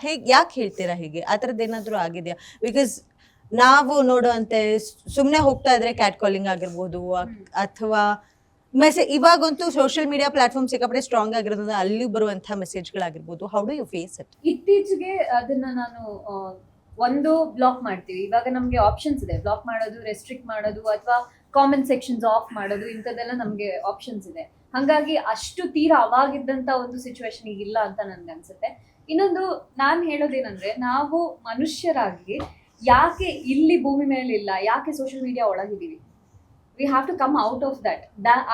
ಹೇಗೆ ಯಾಕೆ ಹೇಳ್ತೀರಾ ಹೀಗೆ? ಆ ಥರದ್ದು ಏನಾದರೂ ಆಗಿದೆಯಾ? ಬಿಕಾಸ್ ನಾವು ನೋಡುವಂತೆ ಸುಮ್ಮನೆ ಹೋಗ್ತಾ ಇದ್ರೆ ಕ್ಯಾಟ್ ಕಾಲಿಂಗ್ ಆಗಿರ್ಬೋದು ಅಥವಾ ಮೆಸೇಜ್ ಇವಾಗಂತೂ ಸೋಷಿಯಲ್ ಮೀಡಿಯಾ ಪ್ಲಾಟ್ಫಾರ್ಮ್ ಸಿಕ್ಕಾಪಟ್ಟೆ ಸ್ಟ್ರಾಂಗ್ ಆಗಿರೋದ್ರಿಂದ ಅಲ್ಲಿ ಬರುವಂತಹ ಮೆಸೇಜ್ಗಳಾಗಿರ್ಬೋದು how do you face it ಇತ್ತೀಚೆಗೆ ಅದನ್ನ ನಾನು ಒಂದು ಬ್ಲಾಕ್ ಮಾಡ್ತೀವಿ. ಇವಾಗ ನಮಗೆ ಆಪ್ಷನ್ಸ್ ಇದೆ. ಬ್ಲಾಕ್ ಮಾಡೋದು ರೆಸ್ಟ್ರಿಕ್ಟ್ ಮಾಡೋದು ಅಥವಾ ಕಾಮೆಂಟ್ ಸೆಕ್ಷನ್ಸ್ ಆಫ್ ಮಾಡೋದು ಇಂಥದ್ದೆಲ್ಲ ನಮಗೆ ಆಪ್ಷನ್ಸ್ ಇದೆ. ಹಾಗಾಗಿ ಅಷ್ಟು ತೀರಾ ಅವಾಗಿದ್ದಂತ ಒಂದು ಸಿಚುವೇಶನ್ ಈಗ ಇಲ್ಲ ಅಂತ ನನಗೆ ಅನ್ಸುತ್ತೆ ಇನ್ನೊಂದು ನಾನು ಹೇಳೋದೇನಂದ್ರೆ, ನಾವು ಮನುಷ್ಯರಾಗಿ ಯಾಕೆ ಇಲ್ಲಿ ಭೂಮಿ ಮೇಲೆ ಇಲ್ಲ, ಯಾಕೆ social media ಒಳಗಿದೀವಿ we have to come out of that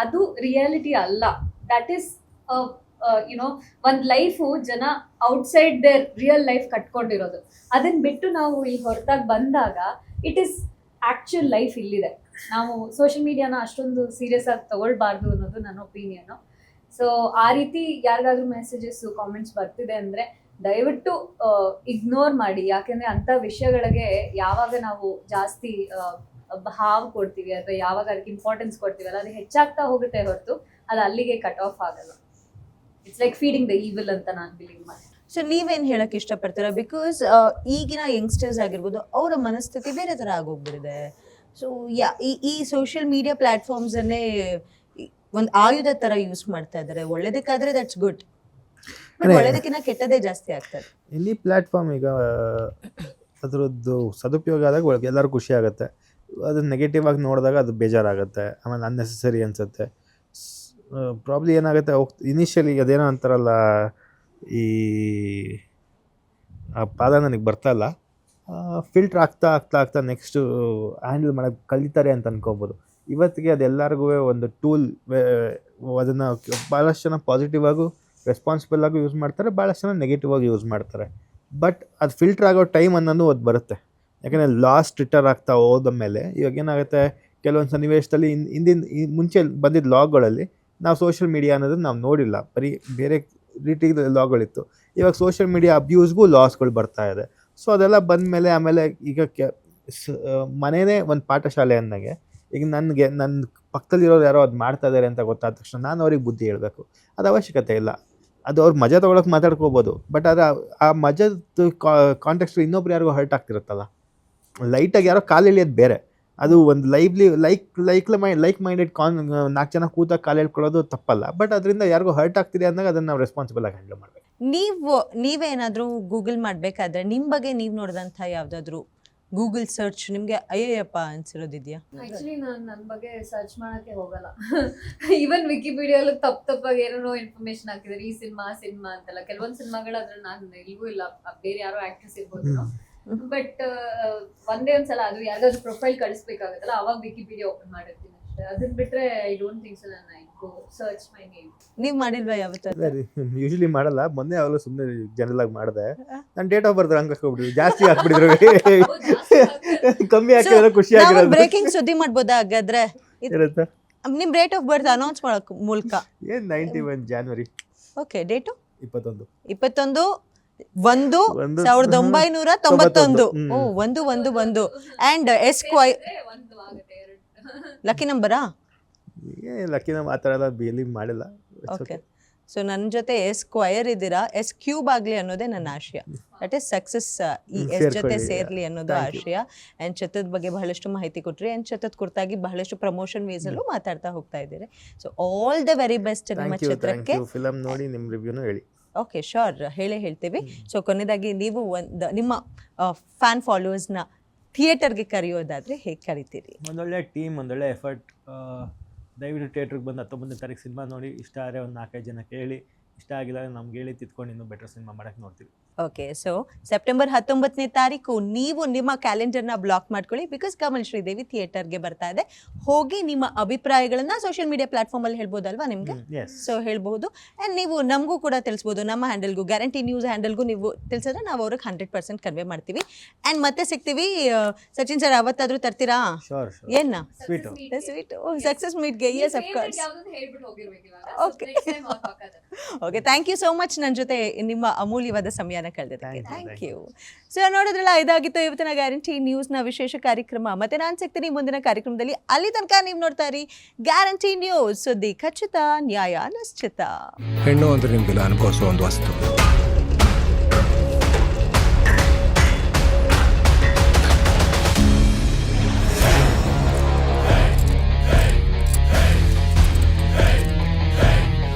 ಅದು ರಿಯಾಲಿಟಿ ಅಲ್ಲ. ದಟ್ ಈಸ್ ಯುನೋ ಒಂದು ಲೈಫು ಜನ ಔಟ್ಸೈಡ್ ದೇರ್ ರಿಯಲ್ ಲೈಫ್ ಕಟ್ಕೊಂಡಿರೋದು. ಅದನ್ನ ಬಿಟ್ಟು ನಾವು ಇಲ್ಲಿ ಹೊರತಾಗಿ ಬಂದಾಗ ಇಟ್ ಇಸ್ ಆಕ್ಚುಯಲ್ ಲೈಫ್ ಇಲ್ಲಿದೆ. ನಾವು ಸೋಷಿಯಲ್ ಮೀಡಿಯಾನ ಅಷ್ಟೊಂದು ಸೀರಿಯಸ್ ಆಗಿ ತಗೊಳ್ಬಾರ್ದು ಅನ್ನೋದು ನನ್ನ ಒಪಿನಿಯನ್ ಸೊ ಆ ರೀತಿ ಯಾರಿಗಾದ್ರೂ ಮೆಸೇಜಸ್ ಕಾಮೆಂಟ್ಸ್ ಬರ್ತಿದೆ ಅಂದ್ರೆ ದಯವಿಟ್ಟು ಇಗ್ನೋರ್ ಮಾಡಿ. ಯಾಕೆಂದ್ರೆ ಅಂತ ವಿಷಯಗಳಿಗೆ ಯಾವಾಗ ನಾವು ಜಾಸ್ತಿ ಹಾವು ಕೊಡ್ತೀವಿ ಅಥವಾ ಯಾವಾಗ ಅದಕ್ಕೆ ಇಂಪಾರ್ಟೆನ್ಸ್ ಕೊಡ್ತೀವಲ್ಲ, ಅದು ಹೆಚ್ಚಾಗ್ತಾ ಹೋಗುತ್ತೆ ಹೊರತು ಅದು ಅಲ್ಲಿಗೆ ಕಟ್ ಆಫ್ ಆಗಲ್ಲ. It's like feeding the evil ಅಂತ ನಾನು ಬಿಲೀವ್ ಮಾಡಿ ಸೊ ನೀವೇನು ಹೇಳಕ್ಕೆ ಇಷ್ಟಪಡ್ತೀರ? ಬಿಕಾಸ್ ಈಗಿನ ಯಂಗ್ಸ್ಟರ್ಸ್ ಆಗಿರ್ಬೋದು, ಅವರ ಮನಸ್ಥಿತಿ ಬೇರೆ ತರ ಆಗೋಗ್ಬಿಟ್ಟಿದೆ. ಸೊ ಯಾ, ಈ ಸೋಷಿಯಲ್ ಮೀಡಿಯಾ ಪ್ಲಾಟ್ಫಾರ್ಮ್ಸ್ ಅನ್ನೇ ಒಂದು ಆಯುಧ ತರ ಯೂಸ್ ಮಾಡ್ತಾ ಇದ್ದಾರೆ. ಒಳ್ಳೇದಕ್ಕಾದ್ರೆ ದಟ್ಸ್ ಗುಡ್. ಒಳ್ಳೇದಕ್ಕಿಂತ ಕೆಟ್ಟದೇ ಜಾಸ್ತಿ ಆಗ್ತದೆ. ಇಲ್ಲಿ ಪ್ಲಾಟ್ಫಾರ್ಮ್ ಈಗ ಅದರದ್ದು ಸದುಪಯೋಗ ಆದಾಗ ಒಳಗೆ ಎಲ್ಲರೂ ಖುಷಿ ಆಗುತ್ತೆ. ಅದು ನೆಗೆಟಿವ್ ಆಗಿ ನೋಡಿದಾಗ ಅದು ಬೇಜಾರಾಗುತ್ತೆ. ಆಮೇಲೆ ಅನ್ನೆಸೆಸರಿ ಅನಿಸುತ್ತೆ. ಪ್ರಾಬ್ಲಿ ಏನಾಗುತ್ತೆ ಇನಿಷಿಯಲಿ ಅದೇನೋ ಅಂತಾರಲ್ಲ ಈ ಆ ಪಾದ ನನಗೆ ಬರ್ತಾ ಇಲ್ಲ. ಫಿಲ್ಟ್ರ್ ಆಗ್ತಾ ಆಗ್ತಾ ಆಗ್ತಾ ನೆಕ್ಸ್ಟು ಹ್ಯಾಂಡಲ್ ಮಾಡೋಕ್ಕೆ ಕಲಿತಾರೆ ಅಂತ ಅನ್ಕೋಬೋದು. ಇವತ್ತಿಗೆ ಅದೆಲ್ಲರಿಗೂ ಒಂದು ಟೂಲ್ ಅದನ್ನು ಭಾಳಷ್ಟು ಜನ ಪಾಸಿಟಿವ್ ಆಗು ರೆಸ್ಪಾನ್ಸಿಬಲ್ ಆಗಿ ಯೂಸ್ ಮಾಡ್ತಾರೆ ಭಾಳಷ್ಟು ಜನ ನೆಗೆಟಿವ್ ಆಗಿ ಯೂಸ್ ಮಾಡ್ತಾರೆ. ಬಟ್ ಅದು ಫಿಲ್ಟರ್ ಆಗೋ ಟೈಮ್ ಅನ್ನೋದು ಅದು ಬರುತ್ತೆ. ಯಾಕಂದರೆ ಲಾಸ್ಟ್ ಟ್ವಿಟರ್ ಆಗ್ತಾ ಹೋದ ಮೇಲೆ ಇವಾಗ ಏನಾಗುತ್ತೆ, ಕೆಲವೊಂದು ಸನ್ನಿವೇಶದಲ್ಲಿ ಹಿಂದಿನ ಮುಂಚೆ ಬಂದಿದ್ದ ಲಾಗ್ಗಳಲ್ಲಿ ನಾವು ಸೋಷಿಯಲ್ ಮೀಡಿಯಾ ಅನ್ನೋದನ್ನ ನಾವು ನೋಡಿಲ್ಲ. ಬರೀ ಬೇರೆ ರೀತಿ ಲಾಗ್ಗಳಿತ್ತು ಇವಾಗ ಸೋಷಿಯಲ್ ಮೀಡಿಯಾ ಅಬ್ಯೂಸ್ಗೂ ಲಾಸ್ಗಳು ಬರ್ತಾ ಇದೆ. ಸೊ ಅದೆಲ್ಲ ಬಂದ ಮೇಲೆ ಆಮೇಲೆ ಈಗ ಕೆ ಮನೆಯೇ ಒಂದು ಪಾಠಶಾಲೆ ಅಂದಾಗೆ ಈಗ ನನಗೆ ನನ್ನ ಪಕ್ಕದಲ್ಲಿರೋರು ಯಾರೋ ಅದು ಮಾಡ್ತಾ ಇದ್ದಾರೆ ಅಂತ ಗೊತ್ತಾದ ತಕ್ಷಣ ನಾನು ಅವ್ರಿಗೆ ಬುದ್ಧಿ ಹೇಳಬೇಕು. ಅದು ಅವಶ್ಯಕತೆ ಇಲ್ಲ. ಅದು ಅವ್ರು ಮಜಾ ತೊಗೊಳಕ್ಕೆ ಮಾತಾಡ್ಕೋಬೋದು. ಬಟ್ ಅದು ಆ- ಮಜದ ಕಾಂಟೆಕ್ಸ್ಟ್ ಇನ್ನೊಬ್ರು ಯಾರಿಗೂ ಹರ್ಟ್ ಆಗ್ತಿರುತ್ತಲ್ಲ? ಲೈಟಾಗಿ ಯಾರೋ ಕಾಲು ಎಳಿಯೋದು ಬೇರೆ. ಅದು ಒಂದು lively like like mind like minded ಕಾನ್ ನಾಲ್ಕು ಜನ ಕೂತಾಗ ಕಾಲು ಹೇಳ್ಕೊಳ್ಳೋದು ತಪ್ಪಲ್ಲ. ಬಟ್ ಅದರಿಂದ ಯಾರಿಗೂ ಹರ್ಟ್ ಆಗ್ತಿದೆ ಅಂದಾಗ ಅದನ್ನು ನಾವು ರೆಸ್ಪಾನ್ಸಿಬಲ್ ಆಗಿ ಹ್ಯಾಂಡಲ್ ಮಾಡಬೇಕು. ನೀವು, ನೀವೇನಾದರೂ ಗೂಗಲ್ ಮಾಡಬೇಕಾದ್ರೆ ನಿಮ್ಮ ಬಗ್ಗೆ ನೀವು ನೋಡಿದಂಥ ಯಾವ್ದಾದ್ರು ಗೂಗಲ್ ಸರ್ಚ್ ನಿಮ್ಗೆ ಅಯ್ಯಪ್ಪ ಅನ್ಸಿರೋದಿದ್ಯಾ? ಆಕ್ಚುಲಿ ನಾನು ನನ್ನ ಬಗ್ಗೆ ಸರ್ಚ್ ಮಾಡಕ್ಕೆ ಹೋಗಲ್ಲ. ಈವನ್ ವಿಕಿಪೀಡಿಯಲ್ಲಿ ತಪ್ಪ ತಪ್ಪಾಗಿ ಏನೇನೋ ಇನ್ಫಾರ್ಮೇಶನ್ ಹಾಕಿದ್ದಾರೆ ಈ ಸಿನಿಮಾ ಸಿನಿಮಾ ಅಂತೆಲ್ಲ. ಕೆಲವೊಂದು ಸಿನಿಮಾಗಳು ಅದ್ರಲ್ಲಿ ನಾನು ಇಲ್ವೂ ಇಲ್ಲ. ಬೇರೆ ಯಾರೋ ಆಕ್ಟ್ರೆಸ್ ಇರ್ಬೋದು. ಬಟ್ ಒಂದೇ ಒಂದ್ಸಲ ಅದು ಯಾವ್ದಾದ್ರು ಪ್ರೊಫೈಲ್ ಕಳಿಸ್ಬೇಕಾಗತ್ತಲ್ಲ ಅವಾಗ ವಿಕಿಪೀಡಿಯಾ ಓಪನ್ ಮಾಡಿರ್ತೀನಿ ಅಷ್ಟೇ. ಅದನ್ನ ಬಿಟ್ರೆ ಐ ಡೋಂಟ್ ಥಿಂಕ್ ಸೊ ನಾನು ಐ ಸರ್ಚ್ ಮೈ ನೇಮ್ ನೀವ್ ಮಾಡಿಲ್ವಾ ಯಾವತ್ತಾದ್ರು ಯೂಶಲಿ ಮಾಡಲ್ಲ. ಮೊನ್ನೆ ಯಾವಾಗಲೂ ಸುಮ್ಮನೆ ಜನರಲ್ ಆಗಿ ಮಾಡಿದೆ. ನಾನು ಡೇಟ್ ಆಫ್ ಬರ್ತ್ ಹಂಗೆ ಹಾಕ್ಬಿಟ್ಟಿದ್ರು ಜಾಸ್ತಿ ಹಾಕ್ಬಿಟ್ಟಿದ್ರು. ಕಮ್ಮಿ ಹಾಕಿದ್ರೆ ಖುಷಿ ನಾವು ಆಗಿರೋದು ಬ್ರೇಕಿಂಗ್ ಸುದ್ದಿ ಮಾಡ್ಬೋದಾ ಹಾಗಾದ್ರೆ? ಇರುತ್ತೆ? ನಿಮ್ ಡೇಟ್ ಆಫ್ ಬರ್ತ್ ಅನೌನ್ಸ್ ಮಾಡಕ್ ಮೂಲಕ. ಏನ್ ninety one January okay date ಇಪ್ಪತ್ತೊಂದು. ಇಪ್ಪತ್ತೊಂದು ಒಂದು ಸಾವಿರದ ಒಂಬೈನೂರ ತೊಂಬತ್ತೊಂದು. ಓ ಒಂದು ಒಂದು ಒಂದು. ಅಂಡ್ ಎಸ್ ಕ್ವೈ ಲಕ್ಕಿ ನಂಬರಾ ಲಕ್ಕಿ ನಂಬರ್ ಆ ಥರ ಎಲ್ಲ ಬಿಲೀವ್ ಮಾಡಿಲ್ಲ. ಓಕೆ. ಸೊ ನನ್ನ ಜೊತೆ ಎಸ್ ಸ್ಕ್ವಯರ್ ಇದ್ದೀರಾ? ಎಸ್ ಕ್ಯೂಬ್ ಆಗಲಿ ಅನ್ನೋದೇ ನನ್ನ ಆಶಯ. ದಟ್ ಈಸ್ ಸಕ್ಸಸ್ ಈ ಎಸ್ ಜೊತೆ. ಸೇರ್ಲಿ ಅನ್ನೋದು ಆಶಯ. ಆ್ಯಂಡ್ ಚತುರ್ ಬಗ್ಗೆ ಬಹಳಷ್ಟು ಮಾಹಿತಿ ಕೊಟ್ರಿ. ಆ್ಯಂಡ್ ಚತುರ್ ಕುರ್ತಾಗಿ ಬಹಳಷ್ಟು ಪ್ರಮೋಷನ್ ವೇಸಲ್ಲೂ ಮಾತಾಡ್ತಾ ಹೋಗ್ತಾ ಇದ್ದೀರಿ. So all the very best ನಿಮ್ಮ ಚಿತ್ರಕ್ಕೆ ಫಿಲಮ್ ನೋಡಿ ನಿಮ್ಮ ರಿವ್ಯೂನು ಹೇಳಿ. ಓಕೆ ಶೋರ್ ಹೇಳೇ ಹೇಳ್ತೀವಿ. ಸೊ ಕೊನೆಯದಾಗಿ ನೀವು ಒಂದು ನಿಮ್ಮ ಫ್ಯಾನ್ ಫಾಲೋವರ್ಸ್ನ ಥಿಯೇಟರ್ಗೆ ಕರೆಯೋದಾದರೆ ಹೇಗೆ ಕರಿತೀರಿ? ಒಂದೊಳ್ಳೆ ಟೀಮ್ ಒಂದೊಳ್ಳೆ ಎಫರ್ಟ್ ದಯವಿಟ್ಟು ಥಿಯೇಟ್ರಿಗೆ ಬಂದು ಹತ್ತೊಂಬತ್ತನೇ ತಾರೀಕು ಸಿನಿಮಾ ನೋಡಿ, ಇಷ್ಟ ಆದರೆ ಒಂದು ನಾಲ್ಕೈದು ಜನ ಕೇಳಿ, ಇಷ್ಟ ಆಗಿಲ್ಲ ನಮ್ಗೆ ಹೇಳಿ ತಿದ್ಕೊಂಡು ಇನ್ನೂ ಬೆಟರ್ ಸಿನಿಮಾ ಮಾಡೋಕ್ಕೆ ನೋಡ್ತೀವಿ. ಓಕೆ ಸೊ ಸೆಪ್ಟೆಂಬರ್ ಹತ್ತೊಂಬತ್ತನೇ ತಾರೀಕು ನೀವು ನಿಮ್ಮ ಕ್ಯಾಲೆಂಡರ್ನ ಬ್ಲಾಕ್ ಮಾಡ್ಕೊಳ್ಳಿ ಬಿಕಾಸ್ ಕಮಲ್ ಶ್ರೀದೇವಿ ಥಿಯೇಟರ್ಗೆ ಬರ್ತಾ ಇದೆ. ಹೋಗಿ ನಿಮ್ಮ ಅಭಿಪ್ರಾಯಗಳನ್ನ ಸೋಷಿಯಲ್ ಮೀಡಿಯಾ ಪ್ಲಾಟ್ಫಾರ್ಮಲ್ಲಿ ಹೇಳ್ಬೋದಲ್ವಾ ನಿಮಗೆ? ಸೊ ಹೇಳ್ಬಹುದು ಆ್ಯಂಡ್ ನೀವು ನಮಗೂ ಕೂಡ ತಿಳಿಸ್ಬೋದು. ನಮ್ಮ ಹ್ಯಾಂಡಲ್ಗೂ ಗ್ಯಾರಂಟಿ ನ್ಯೂಸ್ ಹ್ಯಾಂಡಲ್ಗೂ ನೀವು ತಿಳಿಸಿದ್ರೆ ನಾವು ಅವ್ರಿಗೆ ಹಂಡ್ರೆಡ್ ಪರ್ಸೆಂಟ್ ಕನ್ವೆ ಮಾಡ್ತೀವಿ. ಆ್ಯಂಡ್ ಮತ್ತೆ ಸಿಗ್ತೀವಿ ಸಚಿನ್ ಸರ್ ಅವತ್ತಾದರೂ ತರ್ತೀರಾ? ಏನ. Sweet success ಮೀಟ್ಗೆ yes of course okay thank you so much ನನ್ನ ಜೊತೆ ನಿಮ್ಮ ಅಮೂಲ್ಯವಾದ ಸಮಯನ ಕಳೆದಿದ್ದಕ್ಕೆ. ಥ್ಯಾಂಕ್ ಯು ಸೊ ನೋಡಿದ್ರಲ್ಲ ಇದಾಗಿತ್ತು ಇವತ್ತಿನ ಗ್ಯಾರಂಟಿ ನ್ಯೂಸ್ನ ವಿಶೇಷ ಕಾರ್ಯಕ್ರಮ. ಮತ್ತೆ ನಾನು ಸಿಗ್ತೀನಿ ಮುಂದಿನ ಕಾರ್ಯಕ್ರಮದಲ್ಲಿ. ಅಲ್ಲಿ ತನಕ ನೀವು ನೋಡ್ತಾ ಇರಿ. ಗ್ಯಾರಂಟಿ ನ್ಯೂಸ್ ಸುದ್ದಿ ಖಚಿತ ನ್ಯಾಯ ನಿಶ್ಚಿತ. ಹೆಣ್ಣು ಅಂದ್ರೆ ನಿಮ್ಗೆಲ್ಲ ಅನುಭವಿಸುವ ಒಂದು ವಸ್ತು.